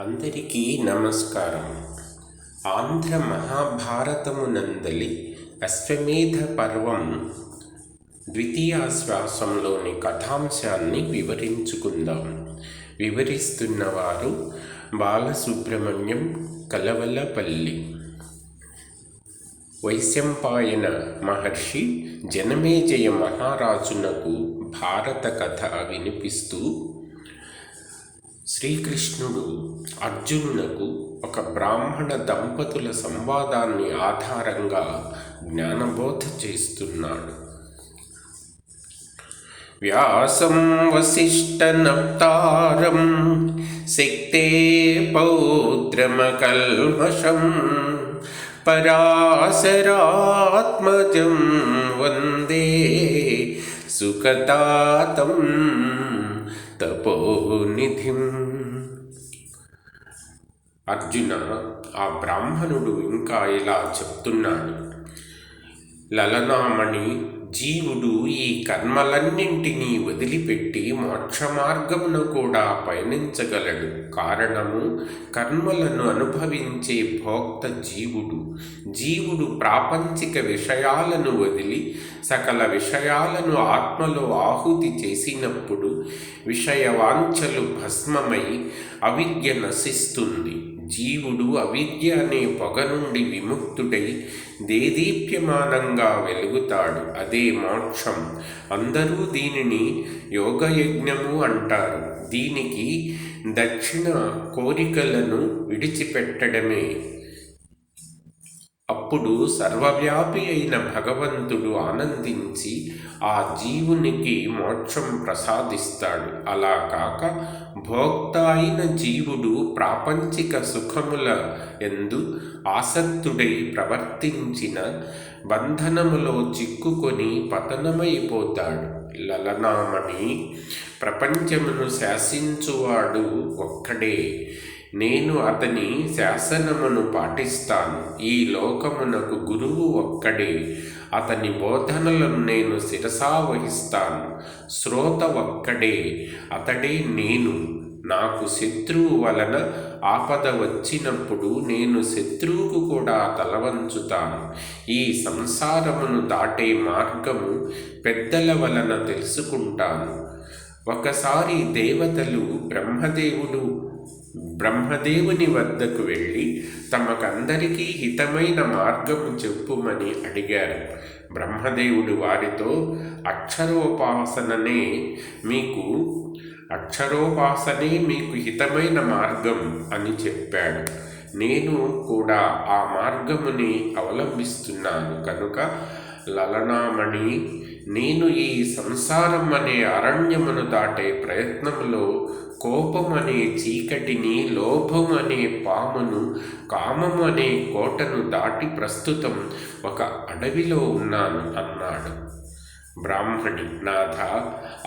అందరికీ నమస్కారం. ఆంధ్ర మహాభారతమునందలి అశ్వమేధ పర్వం ద్వితీయాశ్వాసంలోని కథాంశాన్ని వివరించుకుందాం. వివరిస్తున్నవారు బాలసుబ్రహ్మణ్యం కలవలపల్లి. వైశంపాయన మహర్షి జనమేజయ మహారాజునకు భారత కథ వినిపిస్తూ శ్రీకృష్ణుడు అర్జునునకు ఒక బ్రాహ్మణ దంపతుల సంవాదాన్ని ఆధారంగా జ్ఞానబోధ చేస్తున్నాడు. వ్యాసం వసిష్ఠనప్తారం శక్తే పౌత్రమకల్మషం పరాశరాత్మజం వందే సుఖతాతం తపోనిధిం. అర్జున ఆ బ్రాహ్మణుడు ఇంకా ఇలా చెప్తున్నాడు. లలనామణి జీవుడు ఈ కర్మలన్నింటినీ వదిలిపెట్టి మోక్ష మార్గమును కూడా పయనించగలడు. కారణము కర్మలను అనుభవించే భోక్త జీవుడు. జీవుడు ప్రాపంచిక విషయాలను వదిలి సకల విషయాలను ఆత్మలో ఆహుతి చేసినప్పుడు విషయవాంఛలు భస్మమై అవిద్య నశిస్తుంది. జీవుడు అవిద్య అనే పొగ నుండి విముక్తుడై దేదీప్యమానంగా వెలుగుతాడు. అదే మోక్షం. అందరూ దీనిని యోగయజ్ఞము అంటారు. దీనికి దక్షిణ కోరికలను విడిచిపెట్టడమే. అప్పుడు సర్వవ్యాపి అయిన భగవంతుడు ఆనందించి ఆ జీవునికి మోక్షం ప్రసాదిస్తాడు. అలా కాక భోక్త అయిన జీవుడు ప్రాపంచిక సుఖముల ఎందు ఆసక్తుడై ప్రవర్తించిన బంధనములో చిక్కుకొని పతనమైపోతాడు. లలనామణి ప్రపంచమును శాసించువాడు ఒక్కడే. నేను అతని శాసనమును పాటిస్తాను. ఈ లోకమునకు గురువు ఒక్కడే. అతని బోధనలను నేను శిరసా వహిస్తాను. శ్రోత ఒక్కడే. అతడే నేను. నాకు శత్రువు వలన ఆపద వచ్చినప్పుడు నేను శత్రువుకు కూడా తలవంచుతాను. ఈ సంసారమును దాటే మార్గము పెద్దల వలన తెలుసుకుంటాను. ఒకసారి దేవతలు బ్రహ్మదేవుడు బ్రహ్మదేవుని వద్దకు వెళ్ళి తమకందరికీ హితమైన మార్గము చెప్పుమని అడిగారు. బ్రహ్మదేవుడు వారితో అక్షరోపాసననే మీకు అక్షరోపాసనే మీకు హితమైన మార్గం అని చెప్పాడు. నేను కూడా ఆ మార్గముని అవలంబిస్తున్నాను. కనుక లలనామణి నేను ఈ సంసారం అనే అరణ్యమును దాటే ప్రయత్నంలో కోపం అనే చీకటిని లోభం అనే పామును కామం అనే కోటను దాటి ప్రస్తుతం ఒక అడవిలో ఉన్నాను అన్నాడు. బ్రాహ్మణి నాథ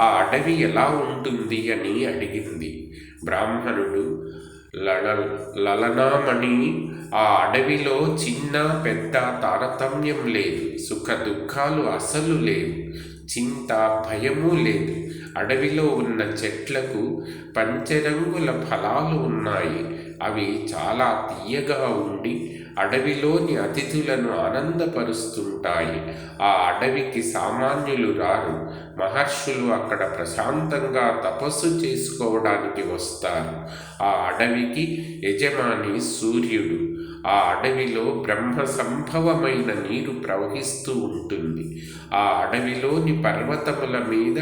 ఆ అడవి ఎలా ఉంటుంది అని అడిగింది. బ్రాహ్మణుడు లల లలనామణి ఆ అడవిలో చిన్న పెద్ద తారతమ్యం లేదు. సుఖ దుఃఖాలు అసలు లేవు. చింత భయము లేదు. అడవిలో ఉన్న చెట్లకు పంచరంగుల ఫలాలు ఉన్నాయి. అవి చాలా తీయగా ఉండి అడవిలోని అతిథులను ఆనందపరుస్తుంటాయి. ఆ అడవికి సామాన్యులు రారు. మహర్షులు అక్కడ ప్రశాంతంగా తపస్సు చేసుకోవడానికి వస్తారు. ఆ అడవికి యజమాని సూర్యుడు. ఆ అడవిలో బ్రహ్మ సంభవమైన నీరు ప్రవహిస్తూ ఉంటుంది. ఆ అడవిలోని పర్వతముల మీద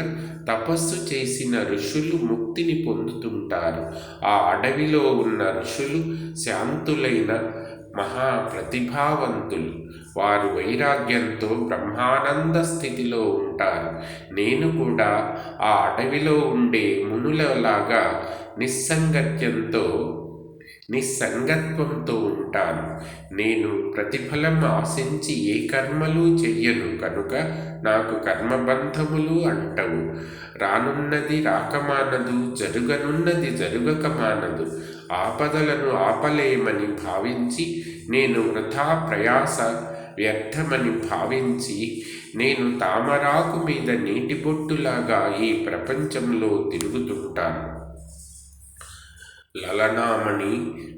తపస్సు చేసిన ఋషులు ముక్తిని పొందుతుంటారు. ఆ అడవిలో ఉన్న ఋషులు శాంతులైన మహా ప్రతిభావంతులు వారు వైరాగ్యంతో బ్రహ్మానంద స్థితిలో ఉంటారు. నేను కూడా ఆ అడవిలో ఉండే మునులలాగా నిస్సంగత్యంతో నిస్సంగత్వంతో ఉంటాను. నేను ప్రతిఫలం ఆశించి ఏ కర్మలు చెయ్యను. కనుక నాకు కర్మబంధములు అంటవు. రానున్నది రాకమానదు జరుగనున్నది జరుగకమానదు. ఆపదలను ఆపలేమని భావించి నేను వృథా ప్రయాస వ్యర్థమని భావించి నేను తామరాకు మీద నీటి బొట్టులాగా ఈ ప్రపంచంలో తిరుగుతుంటాను. లలనామణి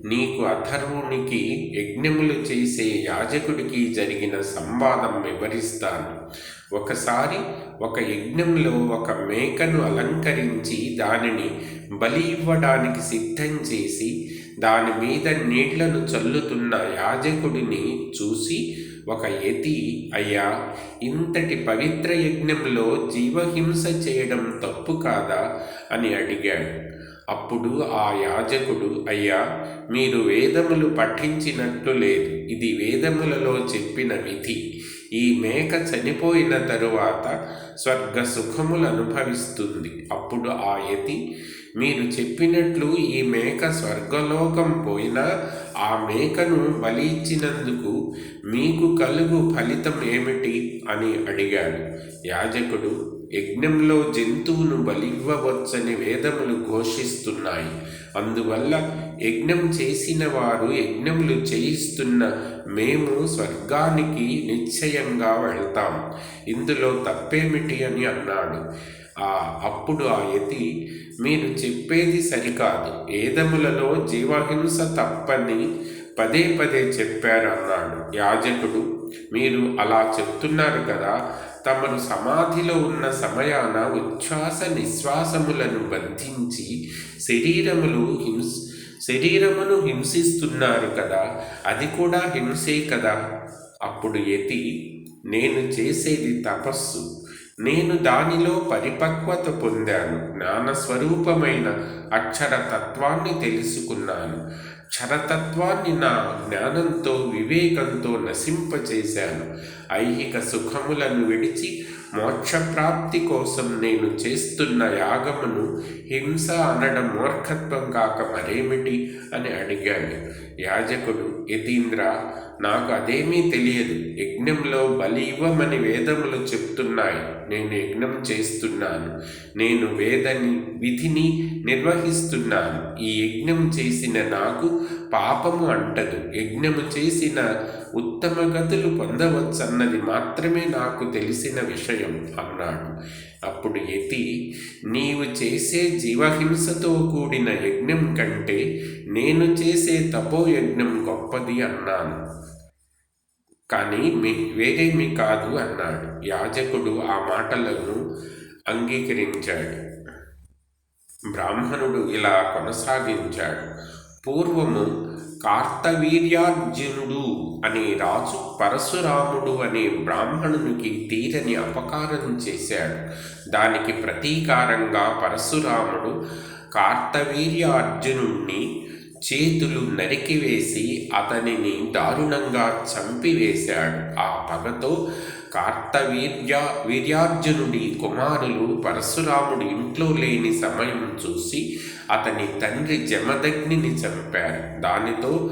నీకు అథర్వునికి యజ్ఞములు చేసే యాజకుడికి జరిగిన సంవాదం వివరిస్తాను. ఒకసారి ఒక యజ్ఞంలో ఒక మేకను అలంకరించి దానిని బలి ఇవ్వడానికి సిద్ధం చేసి దాని మీద నీళ్ళను చల్లుతున్న యాజకుడిని చూసి ఒక యతి అయ్యా ఇంతటి పవిత్ర యజ్ఞంలో జీవహింస చేయడం తప్పు కాదా? అని అడిగాడు. అప్పుడు ఆ యాజకుడు అయ్యా మీరు వేదములు పఠించినట్లు లేదు. ఇది వేదములలో చెప్పిన విధి. ఈ మేక చనిపోయిన తరువాత స్వర్గ సుఖములు అనుభవిస్తుంది. అప్పుడు ఆ యతి మీరు చెప్పినట్లు ఈ మేక స్వర్గలోకం పోయినా ఆ మేకను బలి ఇచ్చినందుకు మీకు కలుగు ఫలితం ఏమిటి? అని అడిగాడు. యాజకుడు యజ్ఞంలో జంతువును బలివ్వవచ్చని వేదములు ఘోషిస్తున్నాయి. అందువల్ల యజ్ఞం చేసిన వారు యజ్ఞములు చేయిస్తున్న మేము స్వర్గానికి నిశ్చయంగా వెళ్తాం. ఇందులో తప్పేమిటి అని అన్నాడు. ఆ అప్పుడు ఆ యతి మీరు చెప్పేది సరికాదు. ఏదములలో జీవహింస తప్పని పదే పదే చెప్పారన్నాడు. యాజకుడు మీరు అలా చెప్తున్నారు కదా తమను సమాధిలో ఉన్న సమయాన ఉచ్ఛ్వాస నిశ్వాసములను బంధించి శరీరములు హింస శరీరమును హింసిస్తున్నారు కదా అది కూడా హింసే కదా. అప్పుడు యతి నేను చేసేది తపస్సు నేను దానిలో పరిపక్వత పొందాను జ్ఞాన స్వరూపమైన అక్షర తత్వాన్ని తెలుసుకున్నాను. క్షరతత్వాన్ని నా జ్ఞానంతో వివేకంతో నశింపచేశాను. ఐహిక సుఖములను విడిచి మోక్షప్రాప్తి కోసం నేను చేస్తున్న యాగమును హింస అనడం మూర్ఖత్వం కాక మరేమిటి అని అడిగాడు. యాజకుడు యతీంద్ర నాకు అదేమీ తెలియదు. యజ్ఞంలో బలి ఇవ్వమని వేదములు చెప్తున్నాయి. నేను యజ్ఞం చేస్తున్నాను. నేను వేదని విధిని నిర్వహిస్తున్నాను. ఈ యజ్ఞం చేసిన నాకు పాపము అంటదు. యజ్ఞము చేసిన ఉత్తమ గతులు పొందవచ్చన్నది మాత్రమే నాకు తెలిసిన విషయం అన్నాడు. అప్పుడు యతి నీవు చేసే జీవహింసతో కూడిన యజ్ఞం కంటే నేను చేసే తపోయజ్ఞం గొప్పది అన్నాను. కానీ మీ వేరేమి కాదు అన్నాడు. యాజకుడు ఆ మాటలను అంగీకరించాడు. బ్రాహ్మణుడు ఇలా కొనసాగించాడు. పూర్వము కార్తవీర్యార్జునుడు అనే రాజు పరశురాముడు అనే బ్రాహ్మణునికి తీరని అపకారం చేశాడు. దానికి ప్రతీకారంగా పరశురాముడు కార్తవీర్యార్జునుణ్ణి చేతులు నరికివేసి అతనిని దారుణంగా చంపివేశాడు. ఆ పగతో కార్తవీర్య వీర్యార్జునుడి కుమారులు పరశురాముడి ఇంట్లో లేని సమయం చూసి అతని తండ్రి జమదగ్నిని చంపారు. దానితో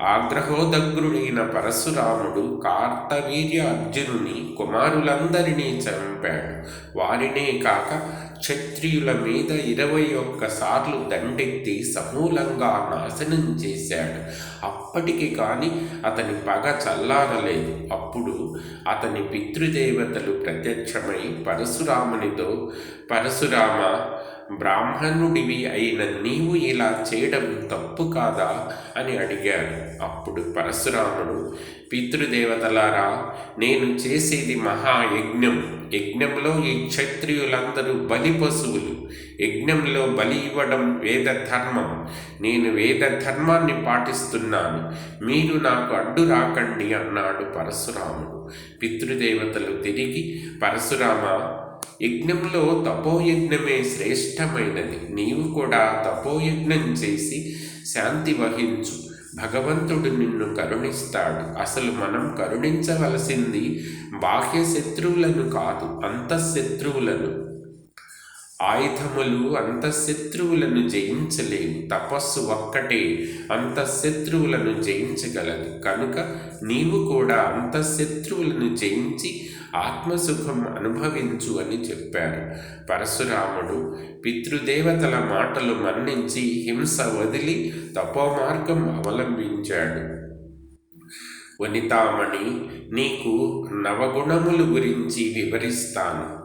ఆగ్రహోదగ్రుడైన పరశురాముడు కార్తవీర్య అర్జునుని కుమారులందరినీ చంపాడు. వారినే కాక క్షత్రియుల మీద ఇరవై ఒక్కసార్లు దండెత్తి సమూలంగా నాశనం చేశాడు. అప్పటికి కానీ అతని పగ చల్లారలేదు. అప్పుడు అతని పితృదేవతలు ప్రత్యక్షమై పరశురామునితో పరశురామ బ్రాహ్మణుడివి అయిన నీవు ఇలా చేయడం తప్పు కాదా అని అడిగాడు అప్పుడు పరశురాముడు పితృదేవతలారా నేను చేసేది మహాయజ్ఞం. యజ్ఞంలో ఈ క్షత్రియులందరూ బలి పశువులు యజ్ఞంలో బలి ఇవ్వడం వేద ధర్మం నేను వేద ధర్మాన్ని పాటిస్తున్నాను. మీరు నాకు అడ్డు రాకండి అన్నాడు పరశురాముడు. పితృదేవతలు తిరిగి పరశురామ యజ్ఞంలో తపోయజ్ఞమే శ్రేష్టమైనది. నీవు కూడా తపోయజ్ఞం చేసి శాంతి వహించు. భగవంతుడు నిన్ను కరుణిస్తాడు. అసలు మనం కరుణించవలసింది బాహ్య శత్రువులను కాదు అంతఃశత్రువులను. ఆయుధములు అంత శత్రువులను జయించలేవు తపస్సు ఒక్కటే అంత శత్రువులను జయించగలదు. కనుక నీవు కూడా అంత శత్రువులను జయించి ఆత్మసుఖం అనుభవించు అని చెప్పారు. పరశురాముడు పితృదేవతల మాటలు మన్నించి హింస వదిలి తపోమార్గం అవలంబించాడు. వనితామణి నీకు నవగుణములు గురించి వివరిస్తాను.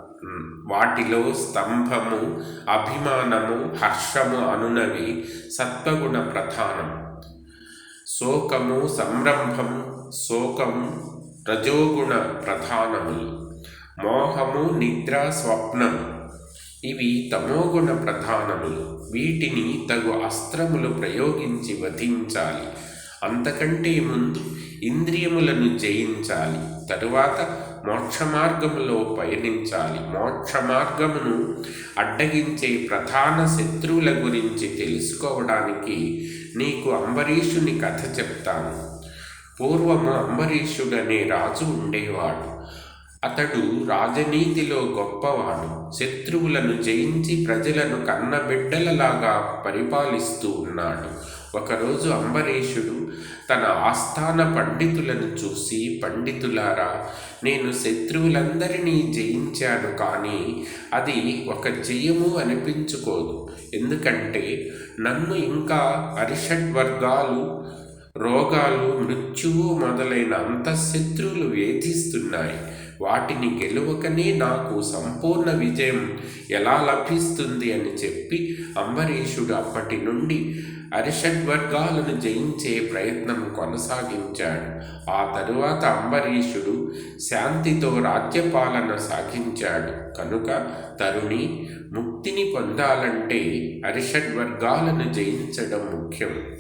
వాటిలో స్తంభము అభిమానము హర్షము అనునవి సత్వగుణ ప్రధానం. శోకము సంరంభం శోకము రజోగుణ ప్రధానములు. మోహము నిద్ర స్వప్నం ఇవి తమోగుణ ప్రధానములు. వీటిని తగు అస్త్రములు ప్రయోగించి వధించాలి. అంతకంటే ముందు ఇంద్రియములను జయించాలి. తరువాత మోక్ష మార్గములో పయనించాలి. మోక్ష మార్గమును అడ్డగించే ప్రధాన శత్రువుల గురించి తెలుసుకోవడానికి నీకు అంబరీషుని కథ చెప్తాను. పూర్వము అంబరీషుడనే రాజు ఉండేవాడు. అతడు రాజనీతిలో గొప్పవాడు. శత్రువులను జయించి ప్రజలను కన్నబిడ్డలలాగా పరిపాలిస్తూ ఉన్నాడు. ఒకరోజు అంబరీషుడు తన ఆస్థాన పండితులను చూసి పండితులారా నేను శత్రువులందరినీ జయించాను కానీ అది ఒక జయము అనిపించుకోదు. ఎందుకంటే నన్ను ఇంకా అరిషడ్ వర్గాలు రోగాలు మృత్యువు మొదలైన అంతఃశత్రువులు వేధిస్తున్నాయి. వాటిని గెలువకనే నాకు సంపూర్ణ విజయం ఎలా లభిస్తుంది అని చెప్పి అంబరీషుడు అప్పటి నుండి అరిషడ్వర్గాలను జయించే ప్రయత్నం కొనసాగించాడు. ఆ తరువాత అంబరీషుడు శాంతితో రాజ్యపాలన సాగించాడు. కనుక తరుణి ముక్తిని పొందాలంటే అరిషడ్వర్గాలను జయించడం ముఖ్యం.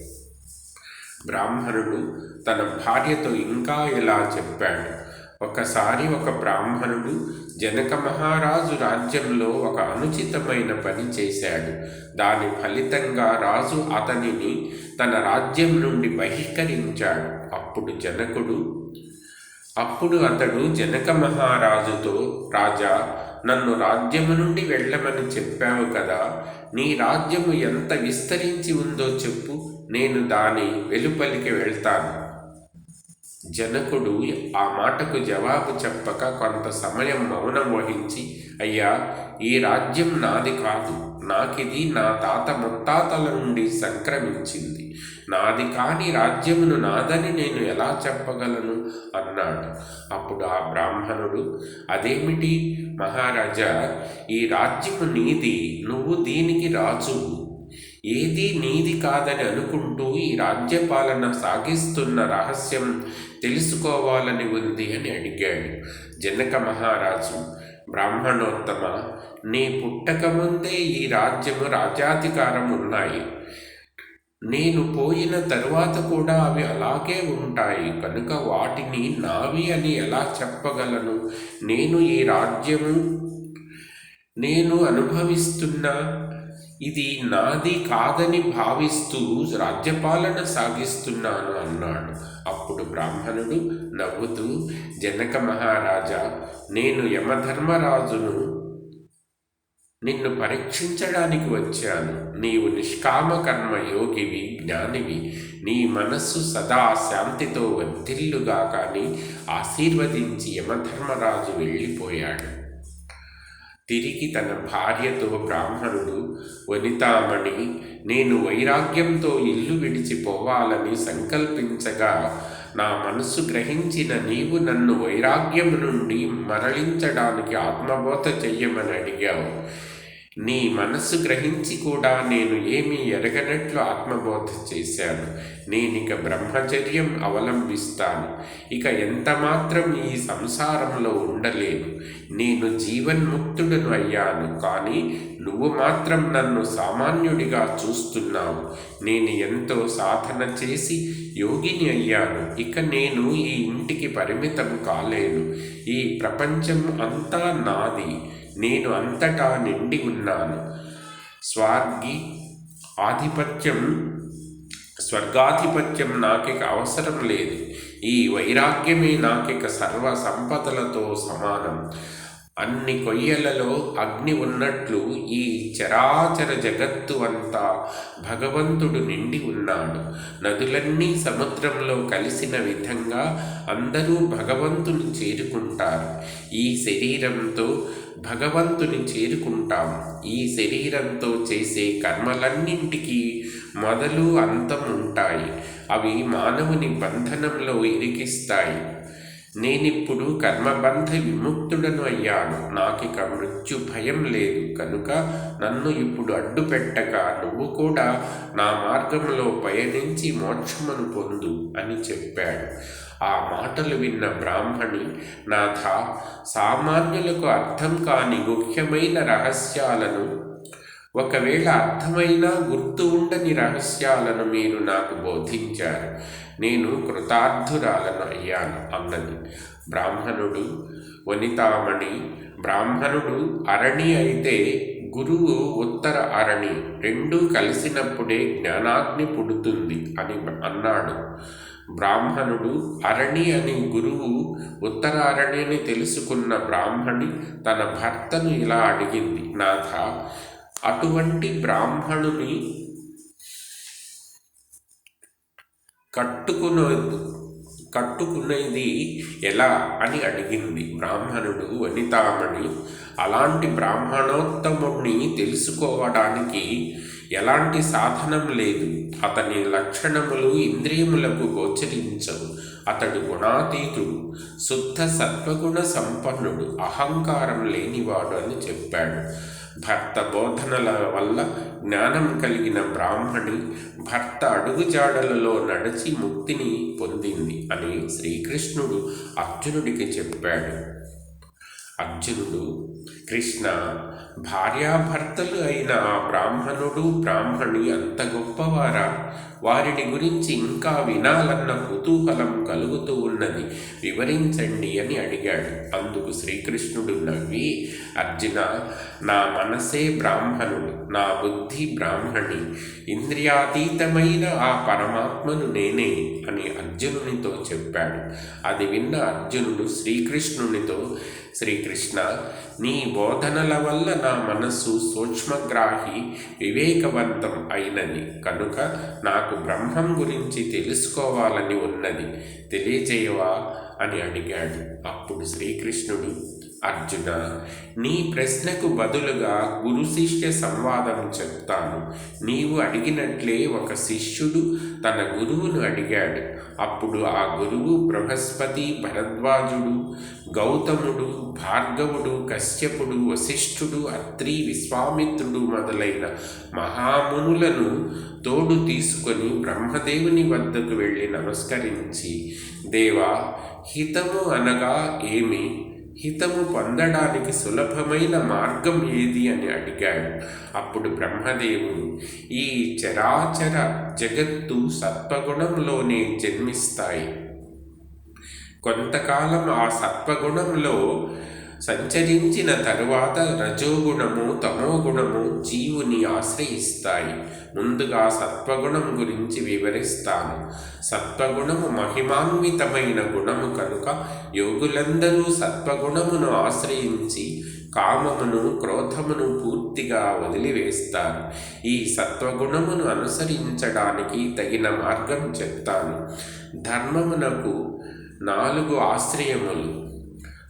బ్రాహ్మణుడు తన భార్యతో ఇంకా ఇలా చెప్పాడు? ఒకసారి ఒక బ్రాహ్మణుడు జనక మహారాజు రాజ్యంలో ఒక అనుచితమైన పని చేశాడు. దాని ఫలితంగా రాజు అతనిని తన రాజ్యం నుండి బహిష్కరించాడు. అప్పుడు జనకుడు అప్పుడు అతడు జనక మహారాజుతో రాజా నన్ను రాజ్యము నుండి వెళ్ళమని చెప్పావు కదా. నీ రాజ్యము ఎంత విస్తరించి ఉందో చెప్పు. నేను దాని వెలుపలికి వెళ్తాను. జనకుడు ఆ మాటకు జవాబు చెప్పక కొంత సమయం మౌనం వహించి అయ్యా ఈ రాజ్యం నాది కాదు. నాకిది నా తాత ముత్తాతల నుండి సంక్రమించింది. నాది కాని రాజ్యమును నాదని నేను ఎలా చెప్పగలను అన్నాడు. అప్పుడు ఆ బ్రాహ్మణుడు అదేమిటి? మహారాజా ఈ రాజ్యము నీది. నువ్వు దీనికి రాజువు. ఏది నీది కాదని అనుకుంటూ ఈ రాజ్యపాలన సాగిస్తున్న రహస్యం తెలుసుకోవాలని ఉంది అని అడిగాడు. జనక మహారాజు బ్రాహ్మణోత్తమ నీ పుట్టకముందే ఈ రాజ్యము రాజ్యాధికారం ఉన్నాయి. నేను పోయిన తరువాత కూడా అవి అలాగే ఉంటాయి. కనుక వాటిని నావి అని ఎలా చెప్పగలను? నేను ఈ రాజ్యము నేను అనుభవిస్తున్న ఇది నాది కాదని భావిస్తూ రాజ్యపాలన సాగిస్తున్నాను అన్నాడు. అప్పుడు బ్రాహ్మణుడు నవ్వుతూ జనక మహారాజా నేను యమధర్మరాజును నిన్ను పరీక్షించడానికి వచ్చాను. నీవు నిష్కామ కర్మ యోగివి జ్ఞానివి. నీ మనస్సు సదా శాంతితో వర్ధిల్లుగా కానీ ఆశీర్వదించి యమధర్మరాజు వెళ్ళిపోయాడు. తిరిగి తన భార్యతో బ్రాహ్మణుడు వనితామణి నేను వైరాగ్యంతో ఇల్లు విడిచిపోవాలని సంకల్పించగా నా మనస్సు గ్రహించిన నీవు నన్ను వైరాగ్యం నుండి మరలించడానికి ఆత్మబోధ చెయ్యమని అడిగావు. నీ మనస్సు గ్రహించి కూడా నేను ఏమీ ఎరగనట్లు ఆత్మబోధ చేశాను. నేనిక బ్రహ్మచర్యం అవలంబిస్తాను. ఇక ఎంత మాత్రం ఈ సంసారంలో ఉండలేను. నేను జీవన్ముక్తుడను అయ్యాను. కానీ నువ్వు మాత్రం నన్ను సామాన్యుడిగా చూస్తున్నావు. నేను ఎంతో సాధన చేసి యోగిని అయ్యాను. ఇక నేను ఈ ఇంటికి పరిమితం కాలేను. ఈ ప్రపంచం అంతా నాది. నేను అంతటా నిండి ఉన్నాను. స్వార్గి ఆధిపత్యం స్వర్గాధిపత్యం నాకిక అవసరం లేదు. ఈ వైరాగ్యమే నాకిక సర్వ సంపదలతో సమానం. అన్ని కొయ్యలలో అగ్ని ఉన్నట్లు ఈ చరాచర జగత్తు అంతా భగవంతుడు నిండి ఉన్నాడు. నదులన్నీ సముద్రంలో కలిసిన విధంగా అందరూ భగవంతుని చేరుకుంటారు. ఈ శరీరంతో భగవంతుని చేరుకుంటాం. ఈ శరీరంతో చేసే కర్మలన్నింటికీ మొదలు అంతం ఉంటాయి అవి మానవుని బంధనంలో ఇరికిస్తాయి. నేనిప్పుడు కర్మబంధ విముక్తుడను అయ్యాను. నాకిక మృత్యు భయం లేదు. కనుక నన్ను ఇప్పుడు అడ్డు పెట్టక నువ్వు కూడా నా మార్గంలో పయనించి మోక్షమును పొందు అని చెప్పాడు. ఆ మాటలు విన్న బ్రాహ్మణి నాథ సామాన్యులకు అర్థం కాని ముఖ్యమైన రహస్యాలను ఒకవేళ అర్థమైన గుర్తు ఉండని రహస్యాలను మీరు నాకు బోధించారు. నేను కృతార్థురాలను అయ్యాను అన్నది. బ్రాహ్మణుడు వనితామణి బ్రాహ్మణుడు అరణి అయితే గురువు ఉత్తర అరణి రెండూ కలిసినప్పుడే జ్ఞానాగ్ని పుడుతుంది అని అన్నాడు. బ్రాహ్మణుడు అరణి అని గురువు ఉత్తర అరణి అని తెలుసుకున్న బ్రాహ్మణి తన భర్తను ఇలా అడిగింది నాథ అటువంటి బ్రాహ్మణుని కట్టుకున్న కట్టుకునేది ఎలా అని అడిగింది బ్రాహ్మణుడు వనితామణి. అలాంటి బ్రాహ్మణోత్తముణ్ణి తెలుసుకోవడానికి ఎలాంటి సాధనం లేదు. అతని లక్షణములు ఇంద్రియములకు గోచరించవు. అతడు గుణాతీతుడు శుద్ధ సత్వగుణ సంపన్నుడు అహంకారం లేనివాడు అని చెప్పాడు. భర్త బోధనల వల్ల జ్ఞానం కలిగిన బ్రాహ్మణి భర్త అడుగుజాడలలో నడిచి ముక్తిని పొందింది అని శ్రీకృష్ణుడు అర్జునుడికి చెప్పాడు. అర్జునుడు కృష్ణ భార్యాభర్తలు అయిన ఆ బ్రాహ్మణుడు బ్రాహ్మణి అంత గొప్పవారా? వారిని గురించి ఇంకా వినాలన్న కుతూహలం కలుగుతూ ఉన్నది. వివరించండి అని అడిగాడు. అందుకు శ్రీకృష్ణుడు నవ్వి అర్జున నా మనసే బ్రాహ్మణుడు నా బుద్ధి బ్రాహ్మణి. ఇంద్రియాతీతమైన ఆ పరమాత్మను నేనే అని అర్జునునితో చెప్పాడు. అది విన్న అర్జునుడు శ్రీకృష్ణునితో శ్రీకృష్ణ నీ బోధనల వల్ల నా మనస్సు సూక్ష్మగ్రాహి వివేకవంతం అయినది. కనుక నాకు బ్రహ్మం గురించి తెలుసుకోవాలని ఉన్నది. తెలియజేయవా అని అడిగాడు. అప్పుడు శ్రీకృష్ణుడు అర్జున నీ ప్రశ్నకు బదులుగా గురు శిష్య సంవాదం చెప్తాను. నీవు అడిగినట్లే ఒక శిష్యుడు తన గురువును అడిగాడు. అప్పుడు ఆ గురువు బృహస్పతి భరద్వాజుడు గౌతముడు భార్గవుడు కశ్యపుడు వశిష్ఠుడు అత్రి విశ్వామిత్రుడు మొదలైన మహామునులను తోడు తీసుకొని బ్రహ్మదేవుని వద్దకు వెళ్ళి నమస్కరించి దేవా హితము అనగా ఏమి? హితము పొందడానికి సులభమైన మార్గం ఏది అని అడిగాడు. అప్పుడు బ్రహ్మదేవుడు ఈ చరాచర జగత్తు సత్వగుణంలోనే జన్మిస్తాయి. కొంతకాలం ఆ సత్వగుణంలో సంచరించిన తరువాత రజోగుణము తమోగుణము జీవుని ఆశ్రయిస్తాయి. ముందుగా సత్వగుణం గురించి వివరిస్తాను. సత్వగుణము మహిమాన్వితమైన గుణము కనుక యోగులందరూ సత్వగుణమును ఆశ్రయించి కామమును క్రోధమును పూర్తిగా వదిలివేస్తారు. ఈ సత్వగుణమును అనుసరించడానికి తగిన మార్గం చెప్తాను. ధర్మమునకు నాలుగు ఆశ్రయములు.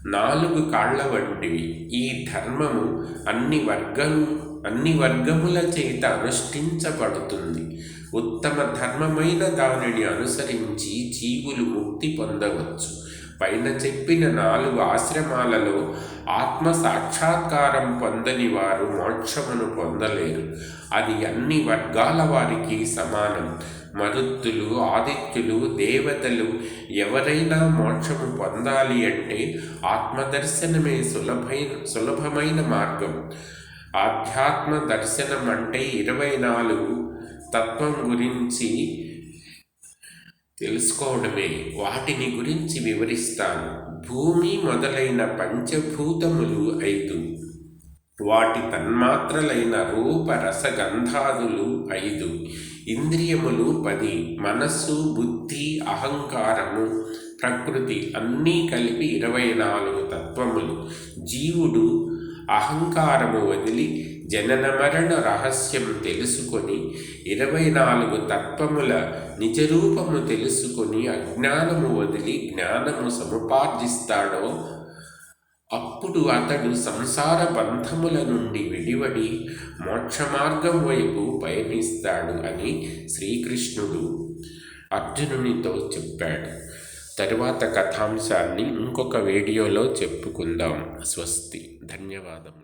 నాలుగు కాళ్ళ వంటివి. ఈ ధర్మము అన్ని వర్గము అన్ని వర్గముల చేత అనుష్ఠించబడుతుంది. ఉత్తమ ధర్మమైన దానిని అనుసరించి జీవులు ముక్తి పొందవచ్చు. పైన చెప్పిన నాలుగు ఆశ్రమాలలో ఆత్మ సాక్షాత్కారం పొందని వారు మోక్షమును పొందలేరు. అది అన్ని వర్గాల వారికి సమానం. మరుత్తులు ఆదిత్యులు దేవతలు ఎవరైనా మోక్షము పొందాలి అంటే ఆత్మదర్శనమే సులభైన సులభమైన మార్గం. ఆధ్యాత్మ దర్శనం అంటే ఇరవై నాలుగు తత్వం గురించి తెలుసుకోవడమే. వాటిని గురించి వివరిస్తాను. భూమి మొదలైన పంచభూతములు ఐదు. వాటి తన్మాత్రలైన రూప రసగంధాదులు ఐదు. ఇంద్రియములు పది మనస్సు బుద్ధి అహంకారము ప్రకృతి అన్నీ కలిపి ఇరవై నాలుగు తత్వములు. జీవుడు అహంకారము వదిలి జనన మరణ రహస్యం తెలుసుకొని ఇరవై నాలుగు తత్వముల నిజరూపము తెలుసుకొని అజ్ఞానము వదిలి జ్ఞానము సముపార్జిస్తాడో అప్పుడు అతడు సంసార బంధముల నుండి విడివడి మోక్ష మార్గం వైపు పయనిస్తాడు అని శ్రీకృష్ణుడు అర్జునునితో చెప్పాడు. తరువాత కథాంశాన్ని ఇంకొక వీడియోలో చెప్పుకుందాం. స్వస్తి. ధన్యవాదములు.